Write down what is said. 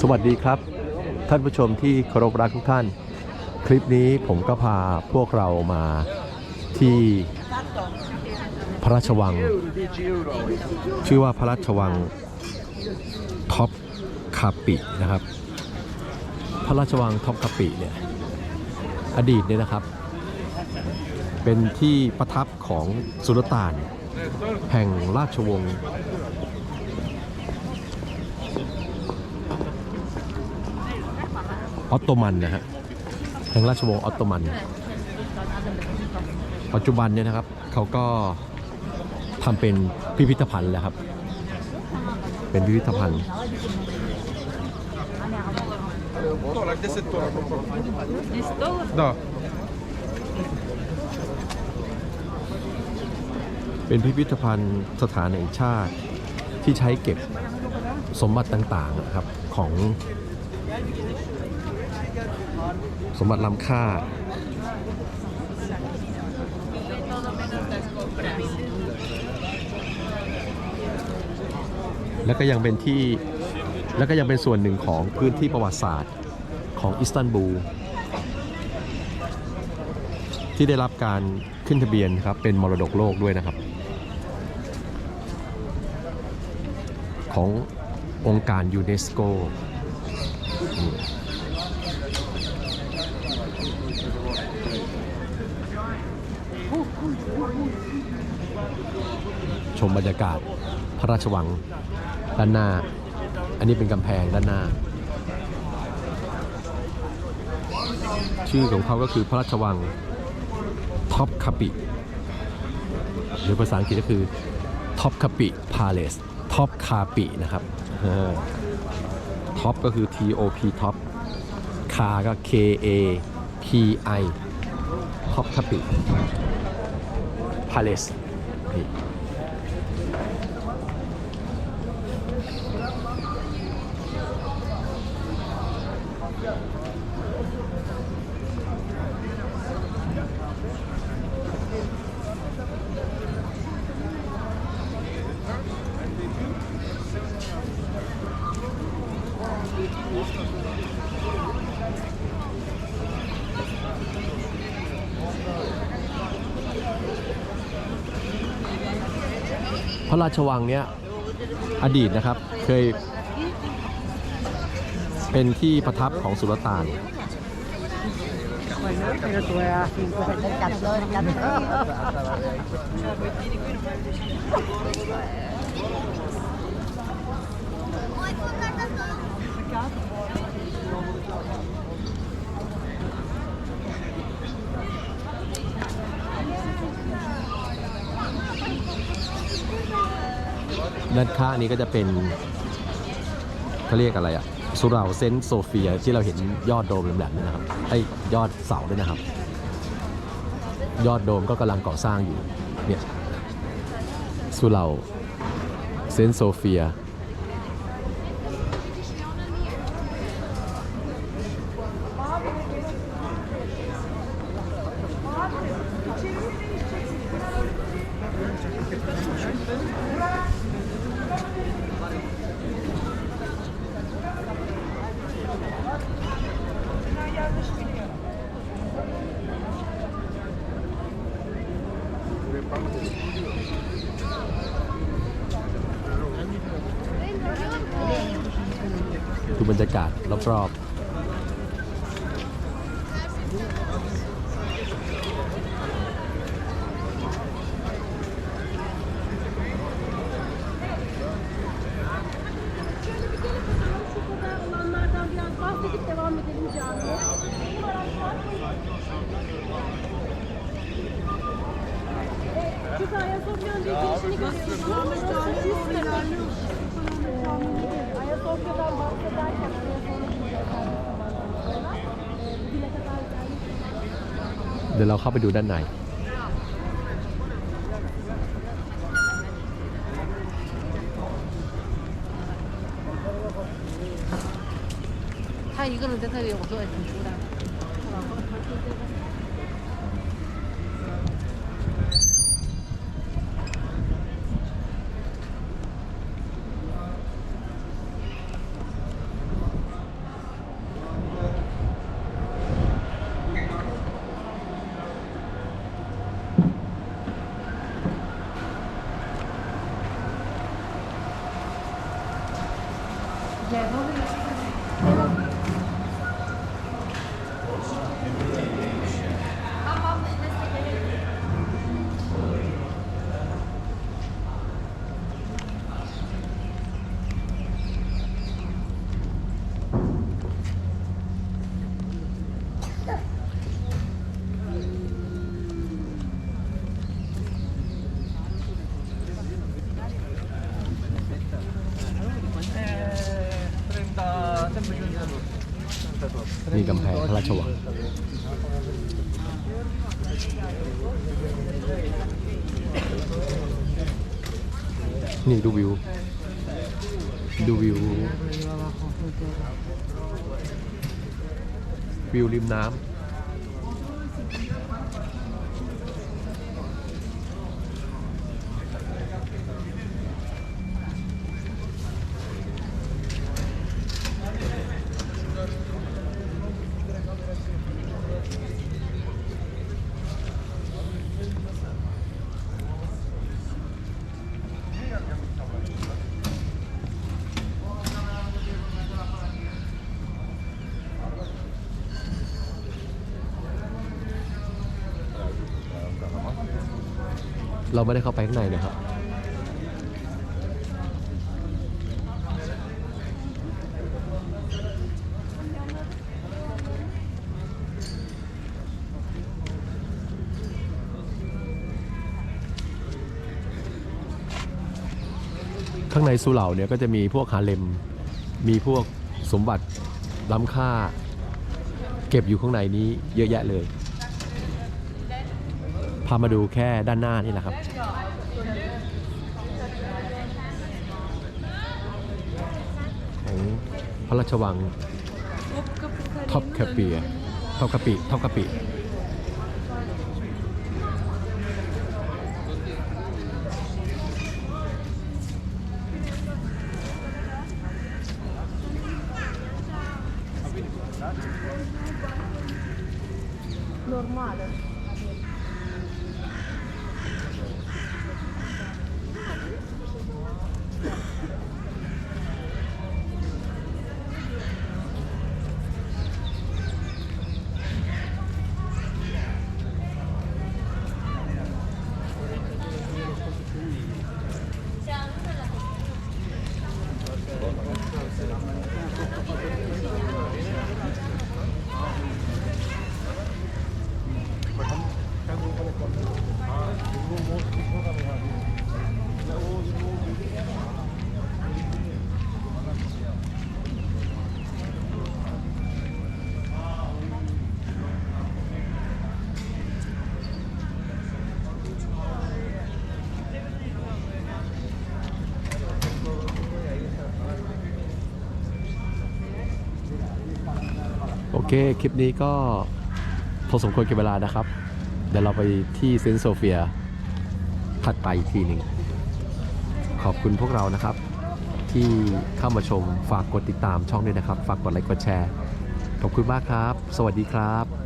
สวัสดีครับ ท่านผู้ชมที่เคารพรักทุกท่าน คลิปนี้ผมก็พาพวกเรามาที่พระราชวัง ชื่อว่าพระราชวังท็อปคาปินะครับ พระราชวังท็อปคาปิเนี่ยอดีตเนี่ยนะครับ เป็นที่ประทับของสุลต่าน แห่งราชวงศ์ ออตโตมันนะฮะแห่งราชวงศ์ออตโตมัน ปัจจุบันเนี่ยนะครับเขาก็ทำเป็นพิพิธภัณฑ์แล้วครับ เป็นพิพิธภัณฑ์เป็นพิพิธภัณฑ์สถานแห่งชาติที่ใช้เก็บสมบัติต่างๆนะครับของ สมบัติล้ำค่า แล้วก็ยังเป็นที่แล้วก็ยังเป็นส่วนหนึ่งของพื้นที่ประวัติศาสตร์ของอิสตันบูลที่ได้รับการขึ้นทะเบียนครับเป็นมรดกโลกด้วยนะครับ ขององค์การยูเนสโก ชมบรรยากาศพระราชวังด้านหน้า อันนี้เป็นกำแพงด้านหน้า ชื่อของเขาก็คือพระราชวังท็อปคาปิหรือภาษาอังกฤษก็คือท็อปคาปิพาเลสท็อปคาปินะครับท็อปก็คือ T O P ท็อปคาก็ K A P I ท็อปคาปิ พาเลสนี่ พระราชวังเนี้ยอดีตนะครับเคยเป็นที่ประทับของสุลต่าน ด้านข้างนี้ก็จะเป็นเขาเรียกอะไรอะสุเหราเซนโซเฟียที่เราเห็นยอดโดมแหลมๆนี่นะครับไอ้ยอดเสาด้วยนะครับ ยอดโดมก็กำลังก่อสร้างอยู่เนี่ยสุเหราเซนโซเฟีย ดูบรรยากาศรอบๆ Ayasofya'dan bahsederken Dile kadar gelmiş. เดี๋ยวเราเข้าไปดูด้านใน 他一个人在这里，我说挺舒坦。 นี่ก ระราชวังนี่ดูวิว ดูวิว วิวริมน้ำ เราไม่ได้เข้าไปข้างในนะครับข้างในสุเหร่าเนี่ยก็จะมีพวกฮาเลม มีพวกสมบัติล้ำค่า เก็บอยู่ข้างในนี้เยอะแยะเลยามาดูแค่ด้านหน้านี่แหละครับ ของพระราชวังท็อปแคปเปียท็อปกะปิท็อปกะปิ Normale. โอ เค คลิปนี้ก็พอสมควรกับเวลานะครับ เดี๋ยวเราไปที่เซนต์โซเฟียถัดไปอีกทีหนึ่ง ขอบคุณพวกเรานะครับ ที่เข้ามาชมฝากกดติดตามช่องด้วยนะครับ ฝากกดไลค์กดแชร์ ขอบคุณมากครับ สวัสดีครับ